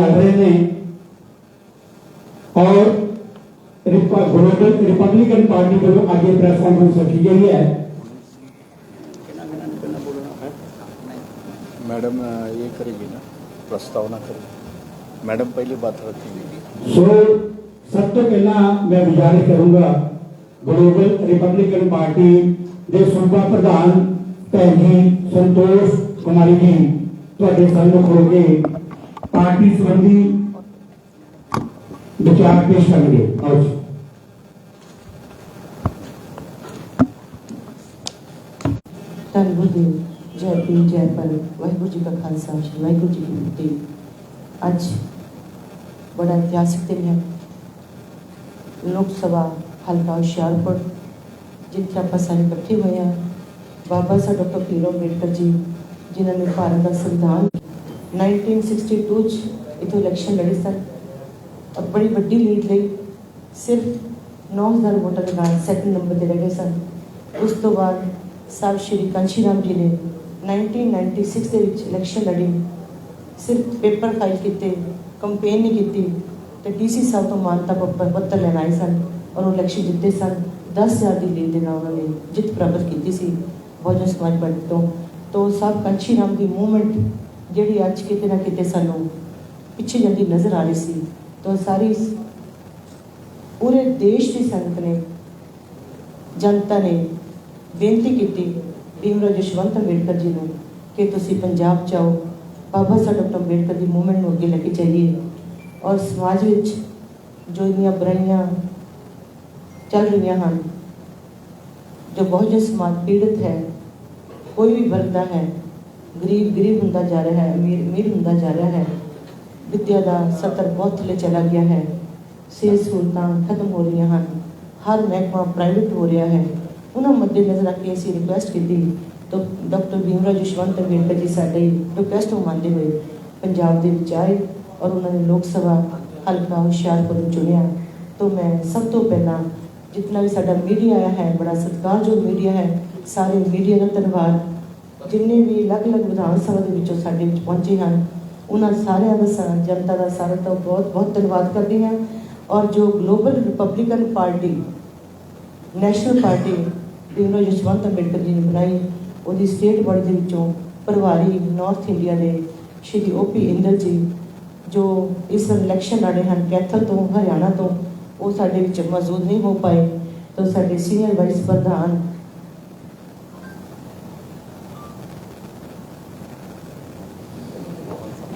लड़ रहे हैं और रिपब्लिकन पार्टी को जो आगे प्रेस कॉन्फ्रेंस रखी गई है। मैडम ये करेगी ना प्रस्तावना करेगी। मैडम पहले बात रखेंगे। सो सब तो पहला मैं गुजारिश करूँगा ग्लोबल रिपब्लिकन पार्टी के सूबा प्रधान भैन संतोष कुमारी जी तो थोड़े सामने खड़ो के ਕੇ ਪਾਰਟੀ ਸੰਬੰਧੀ ਵਿਚਾਰ ਪੇਸ਼ ਕਰਨਗੇ ਆਓ ਜੀ ਧੰਨ ਗੁਰਦੇਵ ਜੈ ਭੀਮ ਜੈ ਪਰ ਵਾਹਿਗੁਰੂ ਜੀ ਕਾ ਖਾਲਸਾ ਸ਼੍ਰੀ ਵਾਹਿਗੁਰੂ ਜੀ ਕੀ ਫਤਿਹ ਅੱਜ ਬੜਾ ਇਤਿਹਾਸਿਕ ਦਿਨ ਹੈ ਲੋਕ ਸਭਾ ਹਲਕਾ ਹੁਸ਼ਿਆਰਪੁਰ ਜਿੱਥੇ ਆਪਾਂ ਸਾਰੇ ਇਕੱਠੇ ਹੋਏ ਹਾਂ ਬਾਬਾ ਸਾਹਿਬ ਡਾਕਟਰ ਭੀਮ ਅੰਬੇਡਕਰ ਜੀ ਜਿਨ੍ਹਾਂ ਨੇ ਭਾਰਤ ਦਾ ਸੰਵਿਧਾਨ 1962 ਚ ਇਥੋਂ ਇਲੈਕਸ਼ਨ ਲੜੇ ਸਨ ਔਰ ਬੜੀ ਵੱਡੀ ਲੀਡ ਲਈ ਸਿਰਫ 9000 ਵੋਟਾਂ ਦੇ ਨਾਲ ਸੈਕੰਡ ਨੰਬਰ ਤੇ ਰਹਿ ਗਏ ਸਨ ਉਸ ਤੋਂ ਬਾਅਦ ਸਾਹਿਬ ਸ਼੍ਰੀ ਕਾਂਸ਼ੀ ਰਾਮ ਜੀ ਨੇ 1996 ਦੇ ਵਿੱਚ ਇਲੈਕਸ਼ਨ ਲੜੀ ਸਿਰਫ ਪੇਪਰ ਫਾਈਲ ਕੀਤੇ ਕੰਪੇਨ ਨਹੀਂ ਕੀਤੀ ਤੇ ਡੀਸੀ ਸਾਹਿਬ ਤੋਂ ਮਾਨਤਾ ਪੱਤਰ ਪੱਤਰ ਲੈਣ ਆਏ ਸਨ ਔਰ ਉਹ ਇਲੈਕਸ਼ਨ ਜਿੱਤੇ ਸਨ 10000 ਦੀ ਲੀਡ ਦੇ ਨਾਲ ਉਹਨਾਂ ਨੇ ਜਿੱਤ ਪ੍ਰਾਪਤ ਕੀਤੀ ਸੀ ਬਹੁਜਨ ਸਮਾਜ ਪਾਰਟੀ ਤੋਂ ਤੋਂ ਸਾਹਿਬ ਕਾਂਸ਼ੀ ਰਾਮ ਦੀ ਮੂਵਮੈਂਟ ਜਿਹੜੀ ਅੱਜ ਕਿਤੇ ਨਾ ਕਿਤੇ ਸਾਨੂੰ ਪਿੱਛੇ ਜਾਂਦੀ ਨਜ਼ਰ ਆ ਰਹੀ ਸੀ, ਤਾਂ ਸਾਰੀ ਪੂਰੇ ਦੇਸ਼ ਦੀ ਸੰਗਤ ਨੇ, ਜਨਤਾ ਨੇ ਬੇਨਤੀ ਕੀਤੀ ਭੀਮਰਾਓ ਜਸ਼ਵੰਤ ਅੰਬੇਡਕਰ ਜੀ ਨੂੰ ਕਿ ਤੁਸੀਂ ਪੰਜਾਬ ਜਾਓ ਬਾਬਾ ਸਾਹਿਬ ਡਾਕਟਰ ਅੰਬੇਡਕਰ ਦੀ ਮੂਵਮੈਂਟ ਨੂੰ ਅੱਗੇ ਲੈ ਕੇ ਚੱਲੀਏ ਔਰ ਸਮਾਜ ਵਿੱਚ ਜੋ ਇੰਨੀਆਂ ਬੁਰਾਈਆਂ ਚੱਲ ਰਹੀਆਂ ਹਨ, ਜੋ ਬਹੁਜਨ ਸਮਾਜ ਪੀੜਤ ਹੈ, ਕੋਈ ਵੀ ਵਰਗ ਦਾ ਹੈ ਗਰੀਬ ਗਰੀਬ ਹੁੰਦਾ ਜਾ ਰਿਹਾ ਹੈ, ਅਮੀਰ ਅਮੀਰ ਹੁੰਦਾ ਜਾ ਰਿਹਾ ਹੈ। ਵਿੱਦਿਆ ਦਾ ਸਤਰ ਬਹੁਤ ਥੱਲੇ ਚਲਾ ਗਿਆ ਹੈ। ਸਿਹਤ ਸਹੂਲਤਾਂ ਖਤਮ ਹੋ ਰਹੀਆਂ ਹਨ। ਹਰ ਮਹਿਕਮਾ ਪ੍ਰਾਈਵੇਟ ਹੋ ਰਿਹਾ ਹੈ। ਉਹਨਾਂ ਮੱਦੇ ਨਜ਼ਰ ਰੱਖ ਕੇ ਅਸੀਂ ਰਿਕੁਐਸਟ ਕੀਤੀ। ਤਾਂ ਡਾਕਟਰ ਭੀਮਰਾਓ ਜਸ਼ਵੰਤ ਅੰਬੇਡਕਰ ਜੀ ਸਾਡੇ ਰਿਕੁਐਸਟ ਨੂੰ ਮੰਨਦੇ ਹੋਏ ਪੰਜਾਬ ਦੇ ਵਿੱਚ ਆਏ ਔਰ ਉਹਨਾਂ ਨੇ ਲੋਕ ਸਭਾ ਹਲਕਾ ਹੁਸ਼ਿਆਰਪੁਰ ਨੂੰ ਚੁਣਿਆ। ਤਾਂ ਮੈਂ ਸਭ ਤੋਂ ਪਹਿਲਾਂ ਜਿੰਨਾ ਵੀ ਸਾਡਾ ਮੀਡੀਆ ਆਇਆ ਹੈ, ਬੜਾ ਸਤਿਕਾਰਯੋਗ ਮੀਡੀਆ ਹੈ, ਸਾਰੇ ਮੀਡੀਆ ਦਾ ਧੰਨਵਾਦ। ਜਿੰਨੇ ਵੀ ਅਲੱਗ-ਅਲੱਗ ਵਿਧਾਨ ਸਭਾ ਦੇ ਵਿੱਚੋਂ ਸਾਡੇ ਵਿੱਚ ਪਹੁੰਚੇ ਹਨ, ਉਹਨਾਂ ਸਾਰਿਆਂ ਦਾ ਸਾਰਾ, ਜਨਤਾ ਦਾ ਸਾਰਿਆਂ ਤੋਂ ਬਹੁਤ ਬਹੁਤ ਧੰਨਵਾਦ ਕਰਦੀ ਹਾਂ। ਔਰ ਜੋ global republican party national party Bhimrao Jaswant Ambedkar ji ਨੇ ਬਣਾਈ, ਉਹਦੀ ਸਟੇਟ ਬੋਡੀ ਦੇ ਵਿੱਚੋਂ ਪ੍ਰਭਾਰੀ ਨਾਰਥ ਇੰਡੀਆ ਦੇ ਸ਼੍ਰੀ ਓਪੀ ਇੰਦਰ ਜੀ, ਜੋ ਇਸ ਇਲੈਕਸ਼ਨ ਲੜੇ ਹਨ ਕੈਥਲ ਤੋਂ, ਹਰਿਆਣਾ ਤੋਂ, ਉਹ ਸਾਡੇ ਵਿੱਚ ਮੌਜੂਦ ਨਹੀਂ ਹੋ ਪਾਏ। ਤਾਂ ਸਾਡੇ ਸੀਨੀਅਰ ਵਾਈਸ ਪ੍ਰਧਾਨ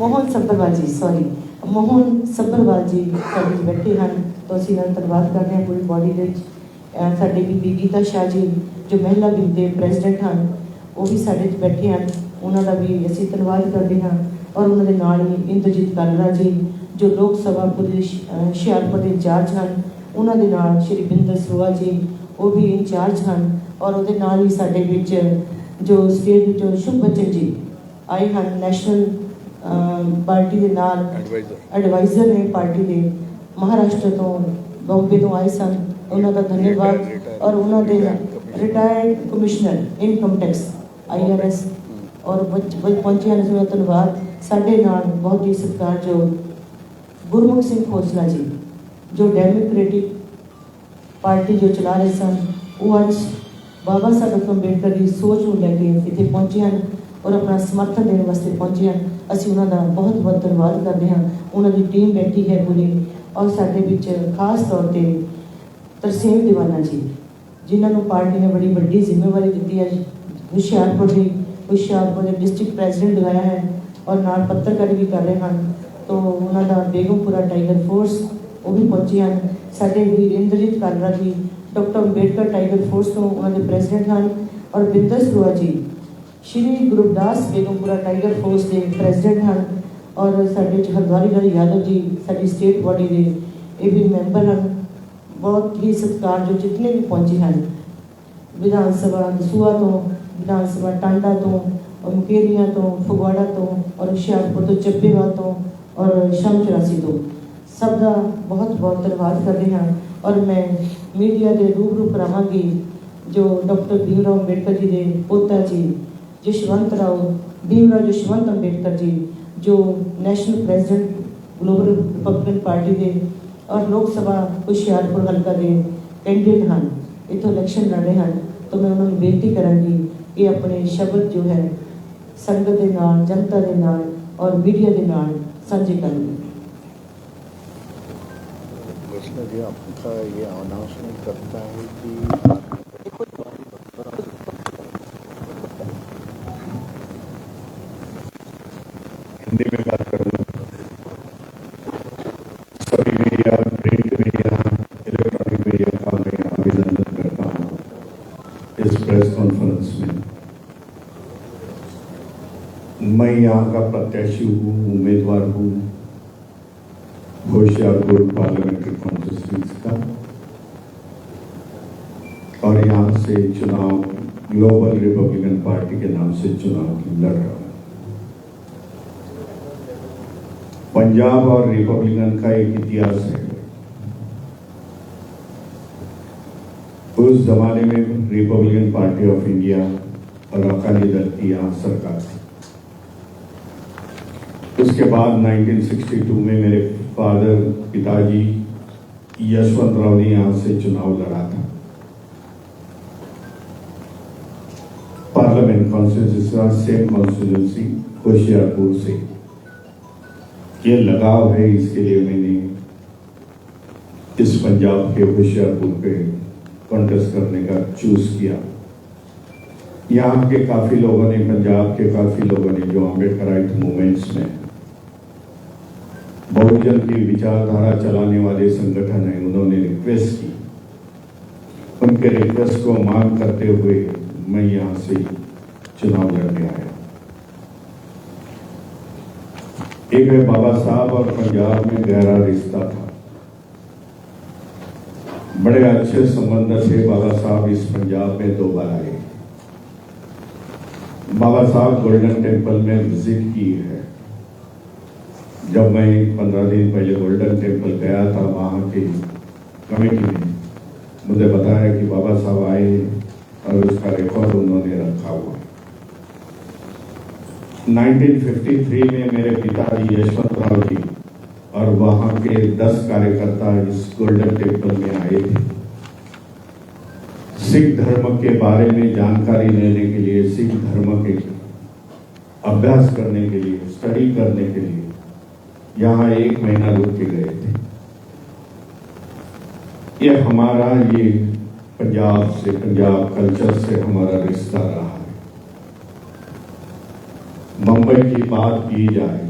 ਮੋਹਨ ਸੱਭਰਵਾਲ ਜੀ ਸੌਰੀ ਮੋਹਨ ਸੱਭਰਵਾਲ ਜੀ ਸਾਡੇ ਵਿੱਚ ਬੈਠੇ ਹਨ, ਤਾਂ ਅਸੀਂ ਇਹਨਾਂ ਦਾ ਧੰਨਵਾਦ ਕਰਦੇ ਹਾਂ ਪੂਰੀ ਬਾਡੀ ਦੇ ਵਿੱਚ। ਸਾਡੇ ਬੀਬੀ ਗੀਤਾ ਸ਼ਾਹ ਜੀ, ਜੋ ਮਹਿਲਾ ਵਿੰਗ ਦੇ ਪ੍ਰੈਜ਼ੀਡੈਂਟ ਹਨ, ਉਹ ਵੀ ਸਾਡੇ ਵਿੱਚ ਬੈਠੇ ਹਨ। ਉਹਨਾਂ ਦਾ ਵੀ ਅਸੀਂ ਧੰਨਵਾਦ ਕਰਦੇ ਹਾਂ ਔਰ ਉਹਨਾਂ ਦੇ ਨਾਲ ਹੀ ਇੰਦਰਜੀਤ ਕਾਲਰਾ ਜੀ, ਜੋ ਲੋਕ ਸਭਾ ਪੁਲਿਸ ਹੁਸ਼ਿਆਰਪੁਰ ਦੇ ਇੰਚਾਰਜ ਹਨ, ਉਹਨਾਂ ਦੇ ਨਾਲ ਸ਼੍ਰੀ ਬਿੰਦਰ ਸਰੋਆ ਜੀ, ਉਹ ਵੀ ਇੰਚਾਰਜ ਹਨ ਔਰ ਉਹਦੇ ਨਾਲ ਹੀ ਸਾਡੇ ਵਿੱਚ ਜੋ ਸਟੇਟ ਵਿੱਚੋਂ ਸ਼ੁਭ ਬੱਚਨ ਜੀ ਆਏ ਹਨ ਨੈਸ਼ਨਲ ਪਾਰਟੀ ਦੇ ਨਾਲ ਐਡਵਾਈਜ਼ਰ ਨੇ ਪਾਰਟੀ ਦੇ ਮਹਾਰਾਸ਼ਟਰ ਤੋਂ ਬੰਬੇ ਤੋਂ ਆਏ ਸਨ ਉਹਨਾਂ ਦਾ ਧੰਨਵਾਦ ਔਰ ਉਹਨਾਂ ਦੇ retired commissioner income tax IRS ਔਰ ਪਹੁੰਚਿਆ ਨੇ ਉਹਨਾਂ ਧੰਨਵਾਦ ਸਾਡੇ ਨਾਲ ਬਹੁਤ ਹੀ ਸਤਿਕਾਰਯੋਗ ਗੁਰਮੁਖ ਸਿੰਘ ਖੋਸਲਾ ਜੀ ਜੋ ਡੈਮੋਕ੍ਰੈਟਿਕ ਪਾਰਟੀ ਜੋ ਚਲਾ ਰਹੇ ਸਨ ਉਹ ਅੱਜ ਬਾਬਾ ਸਾਹਿਬ ਅੰਬੇਡਕਰ ਦੀ ਸੋਚ ਨੂੰ ਲੈ ਕੇ ਇੱਥੇ ਪਹੁੰਚੇ ਹਨ ਔਰ ਆਪਣਾ ਸਮਰਥਨ ਦੇਣ ਵਾਸਤੇ ਪਹੁੰਚੇ ਹਨ ਅਸੀਂ ਉਹਨਾਂ ਦਾ ਬਹੁਤ ਬਹੁਤ ਧੰਨਵਾਦ ਕਰਦੇ ਹਾਂ। ਉਹਨਾਂ ਦੀ ਟੀਮ ਬੈਠੀ ਹੈ ਪੂਰੀ। ਔਰ ਸਾਡੇ ਵਿੱਚ ਖਾਸ ਤੌਰ ਤੇ ਤਰਸੇਮ ਦੀਵਾਨਾ ਜੀ, ਜਿਨ੍ਹਾਂ ਨੂੰ ਪਾਰਟੀ ਨੇ ਬੜੀ ਵੱਡੀ ਜ਼ਿੰਮੇਵਾਰੀ ਦਿੱਤੀ ਹੈ। ਹੁਸ਼ਿਆਰਪੁਰ ਦੀ, ਹੁਸ਼ਿਆਰਪੁਰ ਦੇ ਡਿਸਟ੍ਰਿਕਟ ਪ੍ਰੈਜ਼ੀਡੈਂਟ ਲਗਾਇਆ ਹੈ ਔਰ ਨਾਲ ਪੱਤਰਕਾਰੀ ਵੀ ਕਰ ਰਹੇ ਹਨ। ਤੋਂ ਉਹਨਾਂ ਦਾ ਬੇਗਮਪੁਰਾ ਟਾਈਗਰ ਫੋਰਸ ਉਹ ਵੀ ਪਹੁੰਚੇ ਹਨ। ਸਾਡੇ ਵੀਰ ਇੰਦਰਜੀਤ ਕਾਲਰਾ ਜੀ, ਡਾਕਟਰ ਅੰਬੇਡਕਰ ਟਾਈਗਰ ਫੋਰਸ ਤੋਂ ਉਹਨਾਂ ਦੇ ਪ੍ਰੈਜ਼ੀਡੈਂਟ ਹਨ। ਔਰ ਬਿੰਦਰ ਸਰੂਆ ਜੀ ਸ਼੍ਰੀ ਗੁਰਦਾਸ ਬੇਗਮਪੁਰਾ ਟਾਈਗਰ ਫੋਰਸ ਦੇ ਪ੍ਰੈਜ਼ੀਡੈਂਟ ਹਨ ਔਰ ਸਾਡੇ ਚ ਹਰਦਵਾਰੀ ਲਾਲ ਯਾਦਵ ਜੀ ਸਾਡੀ ਸਟੇਟ ਬਾਡੀ ਦੇ ਇਹ ਵੀ ਮੈਂਬਰ ਹਨ ਬਹੁਤ ਹੀ ਸਤਿਕਾਰ ਜੋ ਜਿਤਨੇ ਵੀ ਪਹੁੰਚੇ ਹਨ ਵਿਧਾਨ ਸਭਾ ਦਸੂਆ ਤੋਂ ਵਿਧਾਨ ਸਭਾ ਟਾਂਡਾ ਤੋਂ ਔਰ ਮੁਕੇਰੀਆਂ ਤੋਂ ਫਗਵਾੜਾ ਤੋਂ ਔਰ ਹੁਸ਼ਿਆਰਪੁਰ ਤੋਂ ਚੱਬੇਵਾਲ ਤੋਂ ਔਰ ਸ਼ਮ ਚੁਰਾਸੀ ਤੋਂ ਸਭ ਦਾ ਬਹੁਤ ਬਹੁਤ ਧੰਨਵਾਦ ਕਰਦੇ ਹਾਂ ਔਰ ਮੈਂ ਮੀਡੀਆ ਦੇ ਰੂਬਰੂ ਕਰਾਵਾਂਗੀ ਜੋ ਡਾਕਟਰ ਭੀਮਰਾਓ ਅੰਬੇਡਕਰ ਜੀ ਦੇ ਪੋਤਾ ਜੀ ਜਸ਼ਵੰਤ ਰਾਓ ਭੀਮਰਾਓ ਜਸ਼ਵੰਤ ਅੰਬੇਡਕਰ ਜੀ ਜੋ national president global republican party ਦੇ ਔਰ ਲੋਕ ਸਭਾ ਹੁਸ਼ਿਆਰਪੁਰ ਹਲਕਾ ਦੇ ਕੈਂਡੀਡੇਟ ਹਨ ਇੱਥੋਂ ਇਲੈਕਸ਼ਨ ਲੜ ਰਹੇ ਹਨ ਤਾਂ ਮੈਂ ਉਹਨਾਂ ਨੂੰ ਬੇਨਤੀ ਕਰਾਂਗੀ ਕਿ ਆਪਣੇ ਸ਼ਬਦ ਜੋ ਹੈ ਸੰਗਤ ਦੇ ਨਾਲ ਜਨਤਾ ਦੇ ਨਾਲ ਔਰ ਮੀਡੀਆ ਦੇ ਨਾਲ ਸਾਂਝੇ ਕਰਨ कृष्ण जी आपका ये अनाउंसमेंट करता है कि प्रेस कॉन्फ्रेंस में। मैं यहाँ का प्रत्याशी हूँ, उम्मीदवार हूँ। होशियारपुर पार्लियामेंट्री कॉन्स्टिट्यूंसी का। और यहाँ से चुनाव, ग्लोबल रिपब्लिकन पार्टी के नाम से चुनाव लड़ रहा हूँ। पंजाब और रिपब्लिकन का एक इतिहास है। उस जमाने में रिपब्लिकन पार्टी ऑफ़ इंडिया और अकाली दल की यहाँ सरकार थी। उसके बाद 1962 में मेरे फादर, पिताजी यशवंत राव ने यहाँ से चुनाव लड़ा था। Parliament constituency same constituency Hoshiarpur से। ये लगाव है इसके लिए मैंने इस पंजाब के होशियारपुर पे कॉन्टेस्ट करने का चूज़ किया। यहाँ के काफ़ी लोगों ने, पंजाब के काफ़ी लोगों ने जो अम्बेडकराइट मूवमेंट्स में बहुजन की विचारधारा चलाने वाले संगठन है, उन्होंने रिक्वेस्ट की। उनके रिक्वेस्ट को मांग करते हुए मैं यहाँ से चुनाव लड़ने आया। एक है बाबा साहब और पंजाब में गहरा रिश्ता था। बड़े अच्छे संबंध से बाबा साहब इस पंजाब में दो बार आए। बाबा साहब गोल्डन टेंपल में विज़िट की है। जब मैं पंद्रह दिन पहले गोल्डन टेंपल गया था वहाँ की कमेटी ने मुझे बताया कि बाबा साहब आए और उसका रिकॉर्ड उन्होंने रखा हुआ। है 1953 में मेरे पिताजी यशवंत राव जी और वहाँ के 10 कार्यकर्ता इस गोल्डन टेंपल में आए थे। सिख धर्म के बारे में जानकारी लेने के लिए, सिख धर्म के अभ्यास करने के लिए स्टडी करने के लिए यहाँ एक महीना रुक के गए थे। ये हमारा, ये पंजाब से, पंजाब कल्चर से हमारा रिश्ता रहा है। मुंबई की बात की जाए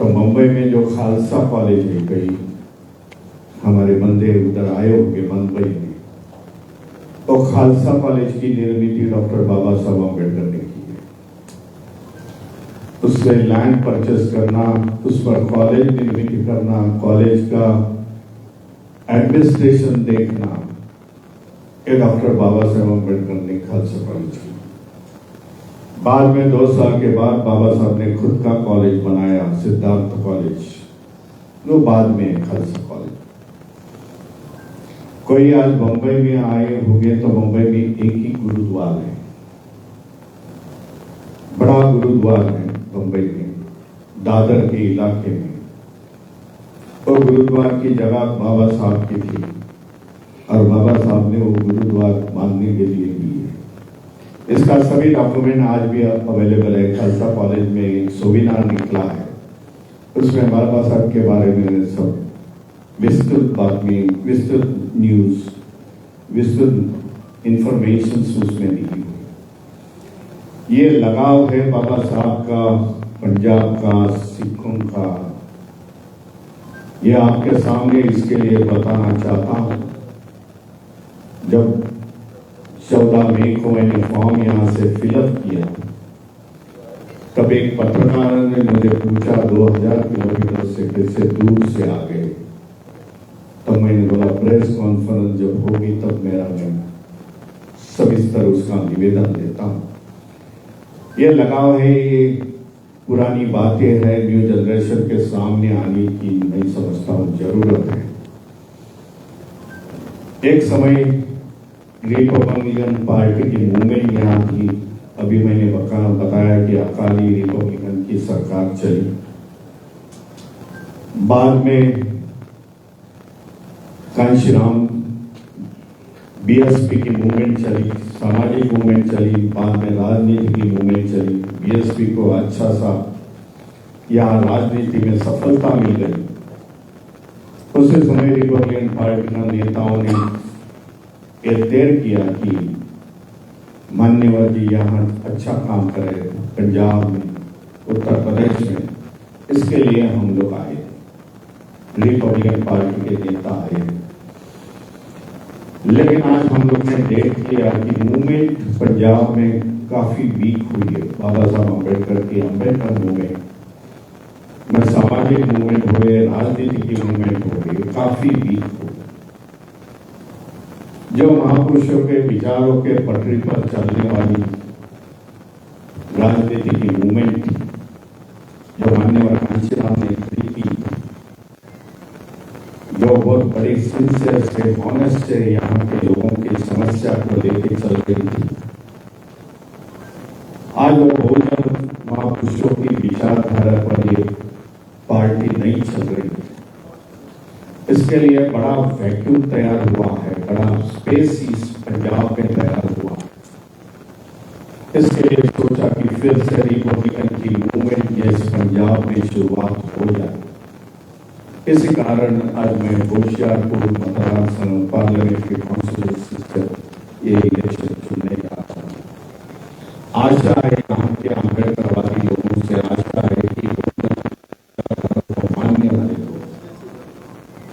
तो मुंबई में जो खालसा कॉलेज है कई हमारे मंदिर उधर आए होंगे मुंबई में तो खालसा कॉलेज की निर्मित डॉक्टर बाबा साहब अंबेडकर ने की है। उससे लैंड परचेस करना, उस पर कॉलेज निर्मित करना कॉलेज का एडमिनिस्ट्रेशन देखना, ये डॉक्टर बाबा साहब अंबेडकर ने खालसा कॉलेज की। बाद में दो साल के बाद बाबा साहब ने खुद का कॉलेज बनाया, सिद्धार्थ कॉलेज। वो बाद में खालसा कॉलेज। कोई आज बंबई में आए होंगे तो बंबई में एक ही गुरुद्वार है। बड़ा गुरुद्वार है बंबई में, दादर के इलाके में। वो गुरुद्वार की जगह बाबा साहब की थी और बाबा साहब ने वो गुरुद्वार बांधने के लिए ली है इसका सभी डॉक्यूमेंट आज भी अवेलेबल है। खालसा कॉलेज में एक निकला है। उसमें बाबा साहब के बारे में सब विस्तृत बातमी, विस्तृत न्यूज़ विस्तृत इंफॉर्मेशन उसमें दी हुई ये लगाव है बाबा साहब का, पंजाब का सिखों का। ये आपके सामने इसके लिए बताना चाहता हूँ। जब चौदह मई को मैंने फॉर्म यहाँ से फिलअप किया। तब एक पत्रकार ने मुझे पूछा 2000 किलोमीटर से कैसे दूर से आ गए। तब मैंने बोला, प्रेस कॉन्फ्रेंस जब होगी, तब मेरा मैं सविस्तर उसका निवेदन देता हूँ। ये लगाव है, ये पुरानी बातें हैं, न्यू जनरेशन के सामने आने की मैं समझता हूँ ज़रूरत है। एक समय रिपब्लिकन पार्टी की मूवमेंट यहाँ थी अभी मैंने बताया कि अकाली रिपब्लिकन की सरकार चली। बाद में कांशीराम बीएसपी की मूवमेंट चली, सामाजिक मूवमेंट चली, बाद में राजनीति की मूवमेंट चली। बीएसपी को अच्छा सा यहाँ राजनीति में सफलता मिल गई। उसी समय रिपब्लिकन पार्टी के नेताओं ने तय किया कि मान्यवर जी यहाँ अच्छा काम करे, पंजाब में, उत्तर प्रदेश में। इसके लिए हम लोग आए। रिपब्लिकन पार्टी के नेता आए। लेकिन आज हम लोग ने देख लिया कि मूवमेंट पंजाब में काफ़ी वीक हुई है। बाबा साहब अंबेडकर की अंबेडकर मूवमेंट में सामाजिक मूवमेंट हुए राजनीति की मूवमेंट हो गई काफ़ी वीक हो गई जो महापुरुषों के विचारों के पटरी पर चलने वाली राजनीति की मूवमेंट जो मान्यवर कांशीराम ने खड़ी की जो बहुत बड़ी सिंसियर से ऑनेस्ट से यहाँ के लोगों की समस्या को लेकर चल रही थी। आज वो बहुजन महापुरुषों की विचारधारा पर ये पार्टी नहीं चल रही। इसके लिए बड़ा वैक्यूम तैयार हुआ। है बड़ा स्पेस इस पंजाब में तैयार हुआ। इसके लिए सोचा कि फिर से रिपब्लिकन की मूवमेंट इस पंजाब में शुरुआत हो जाए। इसी कारण आज मैं होशियारपुर मतदान संघ पार्लियामेंट्री कॉन्स्टिट्यूंसी से ये इलेक्शन चुनने हूँ। आशा है यहाँ के अम्बेडकरवादी लोगों से आशा है कि वो को मानने वाले लोग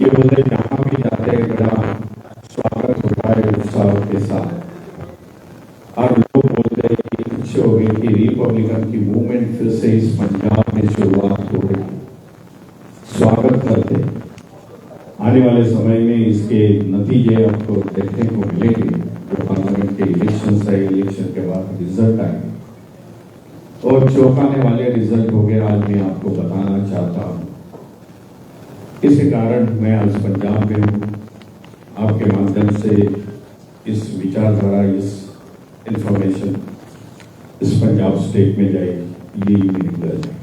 ये बोले जहाँ भी जाते हैं बड़ा स्वागत होता है उत्साह के साथ और लोग बोलते हैं कि खुश हो गए कि रिपब्लिकन की मूवमेंट फिर से इस पंजाब में शुरुआत हो रही है स्वागत करते आने वाले समय में इसके नतीजे आपको देखने को मिलेंगे। जो पार्लियामेंट के इलेक्शन है इलेक्शन के बाद रिज़ल्ट आए और चौंकाने वाले रिज़ल्ट हो गए, आज मैं आपको बताना चाहता हूँ। इस कारण मैं आज पंजाब में हूँ। आपके माध्यम से इस विचारधारा, इस इंफॉर्मेशन इस पंजाब स्टेट में जाएगी। ये मेरी है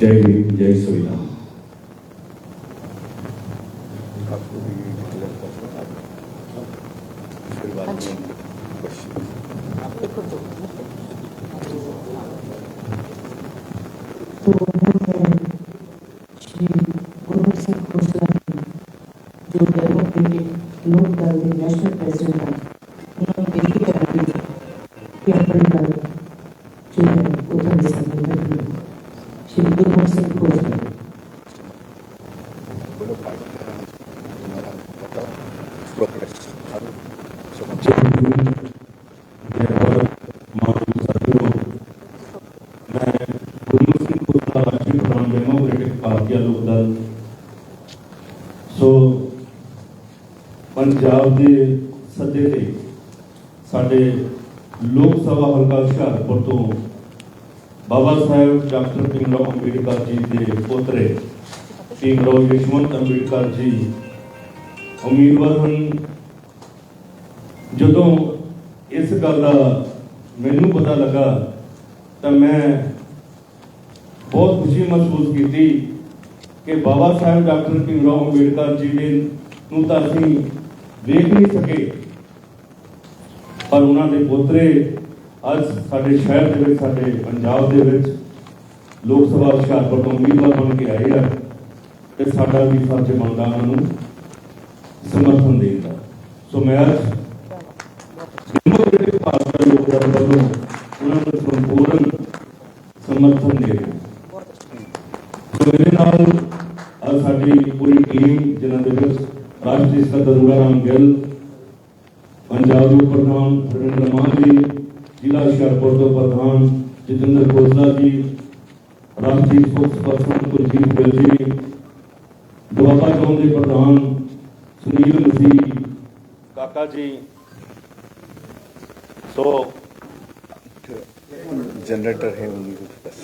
जय भीम जय संविधान आपको भी ਪੰਜਾਬ ਦੇ ਸੱਦੇ ਤੇ, ਸਾਡੇ ਲੋਕ ਸਭਾ ਹਲਕਾ ਹੁਸ਼ਿਆਰਪੁਰ ਤੋਂ ਬਾਬਾ ਸਾਹਿਬ ਡਾਕਟਰ ਭੀਮਰਾਓ ਅੰਬੇਡਕਰ ਜੀ ਦੇ ਪੋਤਰੇ ਭੀਮਰਾਓ ਯਸ਼ਵੰਤ ਅੰਬੇਡਕਰ ਜੀ ਉਮੀਦਵਾਰ ਹਨ। ਜਦੋਂ ਇਸ ਗੱਲ ਦਾ ਮੈਨੂੰ ਪਤਾ ਲੱਗਾ ਤਾਂ ਮੈਂ ਬਹੁਤ ਖੁਸ਼ੀ ਮਹਿਸੂਸ ਕੀਤੀ ਕਿ ਬਾਬਾ ਸਾਹਿਬ ਡਾਕਟਰ ਭੀਮਰਾਓ ਅੰਬੇਡਕਰ ਜੀ ਦੇ ਨੂੰ ਤਾਂ ਅਸੀਂ ਵੇਖ ਨਹੀਂ ਸਕੇ। ਪਰ ਉਹਨਾਂ ਦੇ ਪੋਤਰੇ ਅੱਜ ਸਾਡੇ ਸ਼ਹਿਰ ਦੇ ਵਿੱਚ, ਸਾਡੇ ਪੰਜਾਬ ਦੇ ਵਿੱਚ ਲੋਕ ਸਭਾ ਹੁਸ਼ਿਆਰਪੁਰ ਤੋਂ ਉਮੀਦਵਾਰ ਬਣ ਕੇ ਆਏ ਆ ਤੇ ਸਾਡਾ ਵੀ ਫਰਜ਼ ਬਣਦਾ ਉਹਨਾਂ ਨੂੰ ਸਮਰਥਨ ਦੇਣ ਦਾ। ਸੋ ਮੈਂ ਅੱਜ ਡੈਮੋਕ੍ਰੈਟਿਕ ਪਾਰਟੀ ਦੇ ਲੋਕਾਂ ਵੱਲੋਂ ਉਹਨਾਂ ਨੂੰ ਸੰਪੂਰਨ ਸਮਰਥਨ ਦੇ ਰਿਹਾ। ਸੋ ਮੇਰੇ ਨਾਲ ਅੱਜ ਸਾਡੀ ਪੂਰੀ ਟੀਮ ਜਿਨ੍ਹਾਂ ਦੇ ਵਿੱਚ राष्ट्रीय संत दुर्गाराम गिल पंजाब प्रधान सुरेंद्र मान जी जिला हुशियारपुर तो प्रधान जितेंद्र खोसा जी राष्ट्रीय spokesperson Kuljeet Gill ji Doaba zone के प्रधान सुनील मसीह काका जी सो जनरेटर है उनकी बस।